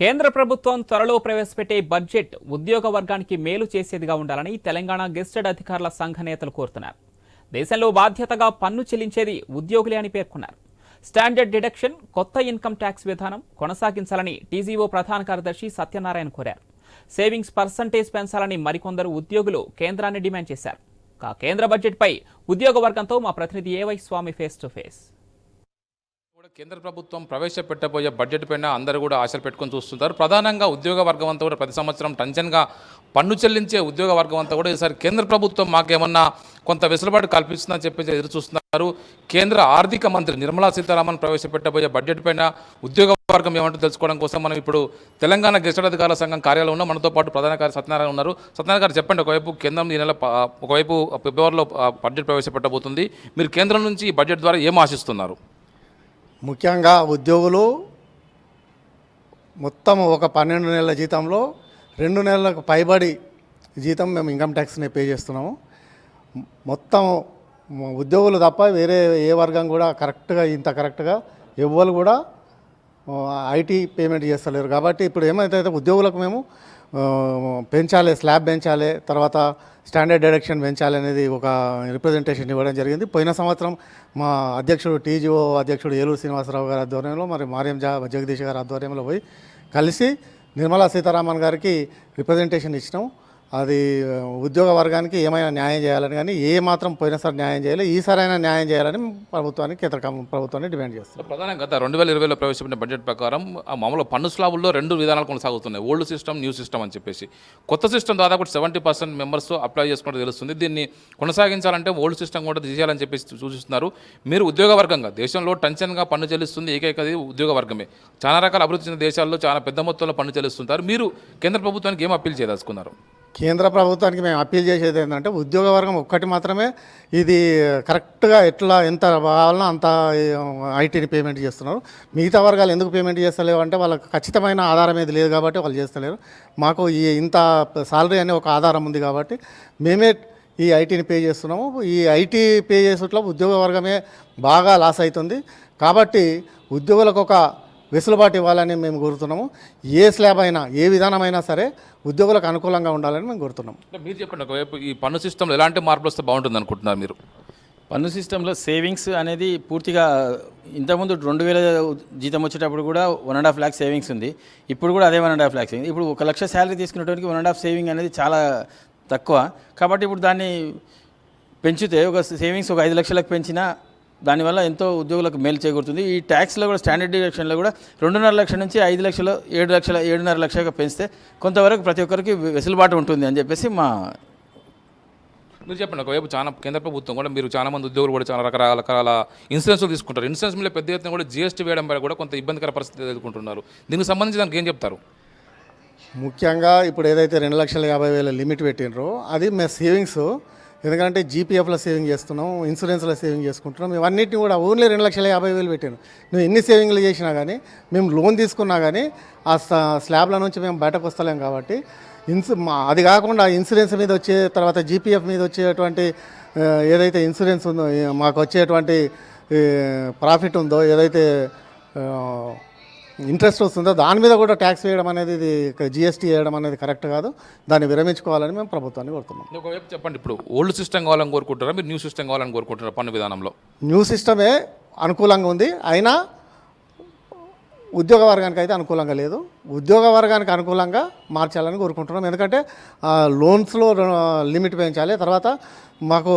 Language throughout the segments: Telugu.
కేంద్ర ప్రభుత్వం త్వరలో ప్రవేశపెట్టే బడ్జెట్ ఉద్యోగ వర్గానికి మేలు చేసేదిగా ఉండాలని తెలంగాణ గెస్టెడ్ అధికారుల సంఘ నేతలు కోరుతున్నారు. దేశంలో బాధ్యతగా పన్ను చెల్లించేది ఉద్యోగులే అని పేర్కొన్నారు. స్టాండర్డ్ డిడక్షన్ కొత్త ఇన్కమ్ ట్యాక్స్ విధానం కొనసాగించాలని టీజీఓ ప్రధాన కార్యదర్శి సత్యనారాయణ కోరారు. సేవింగ్స్ పర్సంటేజ్ పెంచాలని మరికొందరు ఉద్యోగులు కేంద్రాన్ని డిమాండ్ చేశారు. కా కేంద్ర బడ్జెట్పై ఉద్యోగ వర్గంతో మా ప్రతినిధి A Y Swamy face to face. కేంద్ర ప్రభుత్వం ప్రవేశపెట్టబోయే బడ్జెట్ పైన అందరూ కూడా ఆశలు పెట్టుకొని చూస్తుంటారు. ప్రధానంగా ఉద్యోగ వర్గం అంతా కూడా ప్రతి సంవత్సరం టెన్షన్గా పన్ను చెల్లించే ఉద్యోగ వర్గం అంతా కూడా ఈసారి కేంద్ర ప్రభుత్వం మాకేమన్నా కొంత వెసులుబాటు కల్పిస్తుందని చెప్పి ఎదురు చూస్తున్నారు. కేంద్ర ఆర్థిక మంత్రి నిర్మలా సీతారామన్ ప్రవేశపెట్టబోయే బడ్జెట్ పైన ఉద్యోగ వర్గం ఏమంటో తెలుసుకోవడం కోసం మనం ఇప్పుడు తెలంగాణ గెస్టెడ్ అధికారుల సంఘం కార్యాలయం ఉన్నాం. మనతో పాటు ప్రధాన కార్య సత్యనారాయణ ఉన్నారు. సత్యనారాయణ గారు చెప్పండి ఒకవైపు కేంద్రం ఈ నెల ఒకవైపు ఫిబ్రవరిలో బడ్జెట్ ప్రవేశపెట్టబోతుంది. మీరు కేంద్రం నుంచి ఈ బడ్జెట్ ద్వారా ఏం ఆశిస్తున్నారు? ముఖ్యంగా ఉద్యోగులు మొత్తం ఒక పన్నెండు నెలల జీతంలో రెండు నెలలకు పైబడి జీతం మేము ఇన్కమ్ ట్యాక్స్ని పే చేస్తున్నాము. మొత్తం ఉద్యోగులు తప్ప వేరే ఏ వర్గం కూడా కరెక్ట్గా ఇంత కరెక్ట్గా ఎవ్వరు కూడా ఐటీ పేమెంట్ చేస్తలేరు. కాబట్టి ఇప్పుడు ఏమైతే ఉద్యోగులకు మేము పెంచాలి స్లాబ్ పెంచాలి తర్వాత స్టాండర్డ్ డైరెక్షన్ పెంచాలి అనేది ఒక రిప్రజెంటేషన్ ఇవ్వడం జరిగింది. పోయిన సంవత్సరం మా అధ్యక్షుడు టీజీఓ అధ్యక్షుడు ఏలూరు శ్రీనివాసరావు గారి ఆధ్వర్యంలో మరి మార్యం జా జగదీష్ గారి ఆధ్వర్యంలో పోయి కలిసి నిర్మలా సీతారామన్ గారికి రిప్రజెంటేషన్ ఇచ్చినాం. అది ఉద్యోగ వర్గానికి ఏమైనా న్యాయం చేయాలని కానీ ఏ మాత్రం పోయినసారి న్యాయం చేయాలి అయినా న్యాయం చేయాలని ప్రభుత్వానికి కేంద్ర ప్రభుత్వాన్ని డిమాండ్ చేస్తారు ప్రధానంగా గత రెండు వేల ఇరవైలో ప్రవేశపెట్టిన బడ్జెట్ ప్రకారం మామూలు పన్ను స్లాబుల్లో రెండు విధానాలు కొనసాగుతున్నాయి. ఓల్డ్ సిస్టమ్ న్యూ సిస్టమ్ అని చెప్పేసి. కొత్త సిస్టమ్ దాదాపు సెవెంటీ పర్సెంట్ మెంబర్స్ అప్లై చేసుకుంటే తెలుస్తుంది. దీన్ని కొనసాగించాలంటే ఓల్డ్ సిస్టమ్ కూడా తీసేయాలని చెప్పేసి సూచిస్తున్నారు. మీరు ఉద్యోగ వర్గంగా దేశంలో టెన్షన్గా పన్ను చెల్లిస్తుంది ఏకైకది ఉద్యోగ వర్గమే. చాలా రకాల అభివృద్ధి చెందిన దేశాల్లో చాలా పెద్ద మొత్తంలో పన్ను చెల్లిస్తుంటారు. మీరు కేంద్ర ప్రభుత్వానికి ఏం అప్పీల్ చేయదలుచుకున్నారు? కేంద్ర ప్రభుత్వానికి మేము అప్పీల్ చేసేది ఏంటంటే ఉద్యోగ వర్గం ఒక్కటి మాత్రమే ఇది కరెక్ట్గా ఎట్లా ఎంత కావాలన్నా అంత ఐటీని పేమెంట్ చేస్తున్నారు. మిగతా వర్గాలు ఎందుకు పేమెంట్ చేస్తలేవు అంటే వాళ్ళకి ఖచ్చితమైన ఆధారం ఏది లేదు కాబట్టి వాళ్ళు చేస్తలేరు. మాకు ఈ ఇంత సాలరీ అనే ఒక ఆధారం ఉంది కాబట్టి మేమే ఈ ఐటీని పే చేస్తున్నాము. ఈ ఐటీ పే చేసేట్లో ఉద్యోగ వర్గమే బాగా లాస్ అవుతుంది. కాబట్టి ఉద్యోగులకు ఒక వెసులుబాటు ఇవ్వాలని మేము కోరుతున్నాము. ఏ స్లాబ్ అయినా ఏ విధానమైనా సరే ఉద్యోగులకు అనుకూలంగా ఉండాలని మేము కోరుతున్నాం అంటే మీరు చెప్పండి ఒకవైపు ఈ పన్ను సిస్టంలో ఎలాంటి మార్పులు వస్తే బాగుంటుంది అనుకుంటున్నారు మీరు? పన్ను సిస్టంలో సేవింగ్స్ అనేది పూర్తిగా ఇంతకుముందు రెండు వేల జీతం వచ్చేటప్పుడు కూడా one and half lakh savings ఉంది. ఇప్పుడు కూడా అదే one and half lakh saving. ఇప్పుడు ఒక లక్ష శాలరీ తీసుకునేటోనికి వన్ అండ్ హాఫ్ సేవింగ్ అనేది చాలా తక్కువ. కాబట్టి ఇప్పుడు దాన్ని పెంచితే ఒక సేవింగ్స్ ఒక ఐదు లక్షలకు పెంచినా దానివల్ల ఎంతో ఉద్యోగులకు మేలు చేకూరుతుంది. ఈ ట్యాక్స్లో కూడా స్టాండర్డ్ డిడక్షన్లో కూడా రెండున్నర లక్షల నుంచి ఐదు లక్షలు ఏడు లక్షల ఏడున్నర లక్షలుగా పెంచితే కొంతవరకు ప్రతి ఒక్కరికి వెసులుబాటు ఉంటుంది అని చెప్పేసి మా మీరు చెప్పండి ఒకవైపు చాలా కేంద్ర ప్రభుత్వం కూడా మీరు చాలా మంది ఉద్యోగులు కూడా చాలా రకరకాల రకాల ఇన్సూరెన్స్లు తీసుకుంటారు. ఇన్సూరెన్స్ మీద పెద్ద ఎత్తున కూడా జిఎస్టీ వేయడం వల్ల కూడా కొంత ఇబ్బందికర పరిస్థితి ఎదుర్కొంటున్నారు. దీనికి సంబంధించి దానికి ఏం చెప్తారు? ముఖ్యంగా ఇప్పుడు ఏదైతే రెండు లక్షల యాభై వేల లిమిట్ పెట్టినరో అది మేము సేవింగ్స్ ఎందుకంటే జీపీఎఫ్లో సేవింగ్ చేస్తున్నాం ఇన్సూరెన్స్లో సేవింగ్ చేసుకుంటున్నాం. ఇవన్నిటిని కూడా ఓన్లీ రెండు లక్షల యాభై వేలు పెట్టాను. నువ్వు ఎన్ని సేవింగ్లు చేసినా కానీ మేము లోన్ తీసుకున్నా కానీ ఆ స్లాబ్ల నుంచి మేము బయటకు వస్తలేం కాబట్టి ఇన్సు మా- అది కాకుండా ఇన్సూరెన్స్ మీద వచ్చే తర్వాత జీపీఎఫ్ మీద వచ్చేటువంటి ఏదైతే ఇన్సూరెన్స్ ఉందో మాకు వచ్చేటువంటి ప్రాఫిట్ ఉందో ఏదైతే ఇంట్రెస్ట్ వస్తుందో? దాని మీద కూడా ట్యాక్స్ వేయడం అనేది ఇది జిఎస్టీ వేయడం అనేది కరెక్ట్ కాదు. దాన్ని విరమించుకోవాలని మేము ప్రభుత్వాన్ని కోరుతున్నాం. ఒకవైపు చెప్పండి ఇప్పుడు ఓల్డ్ సిస్టమ్ కావాలని కోరుకుంటారా మీరు న్యూ సిస్టమ్ కావాలని కోరుకుంటారా పన్ను విధానంలో? న్యూ సిస్టమే అనుకూలంగా ఉంది. అయినా ఉద్యోగ వర్గానికి అయితే అనుకూలంగా లేదు. ఉద్యోగ వర్గానికి అనుకూలంగా మార్చాలని కోరుకుంటున్నాం. ఎందుకంటే లోన్స్లో లిమిట్ పెంచాలి. తర్వాత మాకు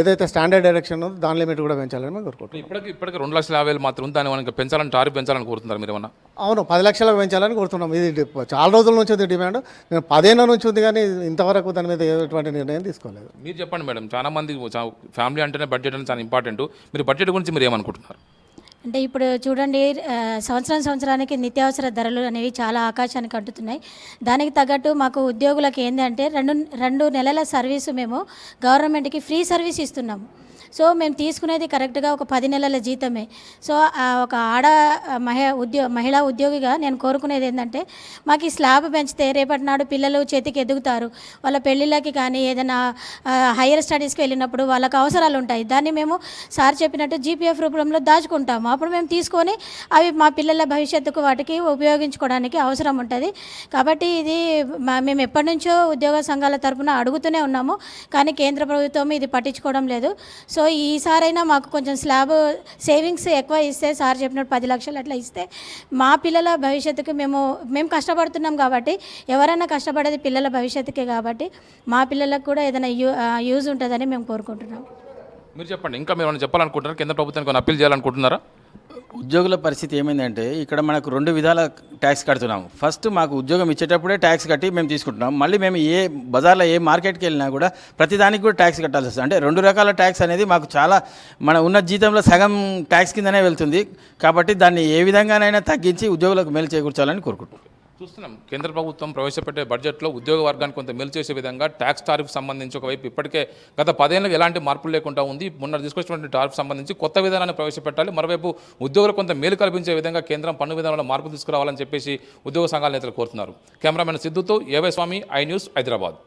ఏదైతే స్టాండర్డ్ డైరెక్షన్ ఉందో దాని లిమిట్ కూడా పెంచాలని మేము కోరుకుంటున్నాం. ఇప్పటికి ఇప్పటికి రెండు లక్షల యాభై వేలు మాత్రం దాన్ని మనకి పెంచాలని టారిఫ్ పెంచాలని కోరుతున్నారు మీరు ఏమన్నా? అవును పది లక్షలకు పెంచాలని కోరుతున్నాం. ఇది చాలా రోజుల నుంచి ఉంది డిమాండ్. నేను పదేళ్ళ నుంచి ఉంది కానీ ఇంతవరకు దాని మీద ఎటువంటి నిర్ణయం తీసుకోలేదు. మీరు చెప్పండి మేడం. చాలా మంది ఫ్యామిలీ అంటేనే బడ్జెట్ అనేది చాలా ఇంపార్టెంట్ మీరు బడ్జెట్ గురించి మీరు ఏమనుకుంటున్నారు? అంటే ఇప్పుడు చూడండి సంవత్సరం సంవత్సరానికి నిత్యావసర ధరలు అనేవి చాలా ఆకాశానికి అంటుతున్నాయి. దానికి తగ్గట్టు మాకు ఉద్యోగులకు ఏంటంటే రెండు రెండు నెలల సర్వీసు మేము గవర్నమెంట్కి ఫ్రీ సర్వీస్ ఇస్తున్నాము. సో మేము తీసుకునేది కరెక్ట్గా ఒక పది నెలల జీతమే. సో ఒక ఆడ మహి ఉద్యో మహిళా ఉద్యోగిగా నేను కోరుకునేది ఏంటంటే మాకు ఈ స్లాబ్ పెంచితే రేపటి నాడు పిల్లలు చేతికి ఎదుగుతారు. వాళ్ళ పెళ్ళిళ్ళకి కానీ ఏదైనా హైయర్ స్టడీస్కి వెళ్ళినప్పుడు వాళ్ళకి అవసరాలు ఉంటాయి. దాన్ని మేము సార్ చెప్పినట్టు జీపీఎఫ్ రూపంలో దాచుకుంటాము. అప్పుడు మేము తీసుకొని అవి మా పిల్లల భవిష్యత్తుకు వాటికి ఉపయోగించుకోవడానికి అవసరం ఉంటుంది. కాబట్టి ఇది మా- మేము ఎప్పటి నుంచో ఉద్యోగ సంఘాల తరపున అడుగుతూనే ఉన్నాము. కానీ కేంద్ర ప్రభుత్వం ఇది పట్టించుకోవడం లేదు. సో సో ఈసారైనా మాకు కొంచెం స్లాబ్ సేవింగ్స్ ఎక్కువ ఇస్తే సార్ చెప్పినట్టు పది లక్షలు అట్లా ఇస్తే మా పిల్లల భవిష్యత్తుకి మేము మేము కష్టపడుతున్నాం కాబట్టి ఎవరైనా కష్టపడేది పిల్లల భవిష్యత్తుకే కాబట్టి మా పిల్లలకు కూడా ఏదైనా యూ యూజ్ ఉంటుందని మేము కోరుకుంటున్నాం. మీరు చెప్పండి ఇంకా మీరు ఏమైనా చెప్పాలనుకుంటున్నారు? కేంద్ర ప్రభుత్వానికి అప్పీల్ చేయాలనుకుంటున్నారా? ఉద్యోగుల పరిస్థితి ఏమైందంటే ఇక్కడ మనకు రెండు విధాల ట్యాక్స్ కడుతున్నాము. ఫస్ట్ మాకు ఉద్యోగం ఇచ్చేటప్పుడే ట్యాక్స్ కట్టి మేము తీసుకుంటున్నాం. మళ్ళీ మేము ఏ బజార్లో ఏ మార్కెట్కి వెళ్ళినా కూడా ప్రతిదానికి కూడా ట్యాక్స్ కట్టాల్సి వస్తుంది. అంటే రెండు రకాల ట్యాక్స్ అనేది మాకు చాలా మన ఉన్న జీతంలో సగం ట్యాక్స్ కిందనే వెళ్తుంది. కాబట్టి దాన్ని ఏ విధంగానైనా తగ్గించి ఉద్యోగులకు మేలు చేకూర్చాలని కోరుకుంటున్నాం. చూస్తున్నాం. కేంద్ర ప్రభుత్వం ప్రవేశపెట్టే బడ్జెట్లో ఉద్యోగ వర్గానికి కొంత మేలు చేసే విధంగా ట్యాక్స్ టారిఫ్ సంబంధించి ఒకవైపు ఇప్పటికే గత పదేళ్ళకి ఎలాంటి మార్పులు లేకుండా ఉంది. మొన్న తీసుకొచ్చినటువంటి టారిఫ్ సంబంధించి కొత్త విధానాన్ని ప్రవేశపెట్టాలి. మరోవైపు ఉద్యోగులకు కొంత మేలు కల్పించే విధంగా కేంద్రం పన్ను విధానంలో మార్పు తీసుకురావాలని చెప్పేసి ఉద్యోగ సంఘాల నేతలు కోరుతున్నారు. Cameraman సిద్ధుతో A Y Swamy I news Hyderabad.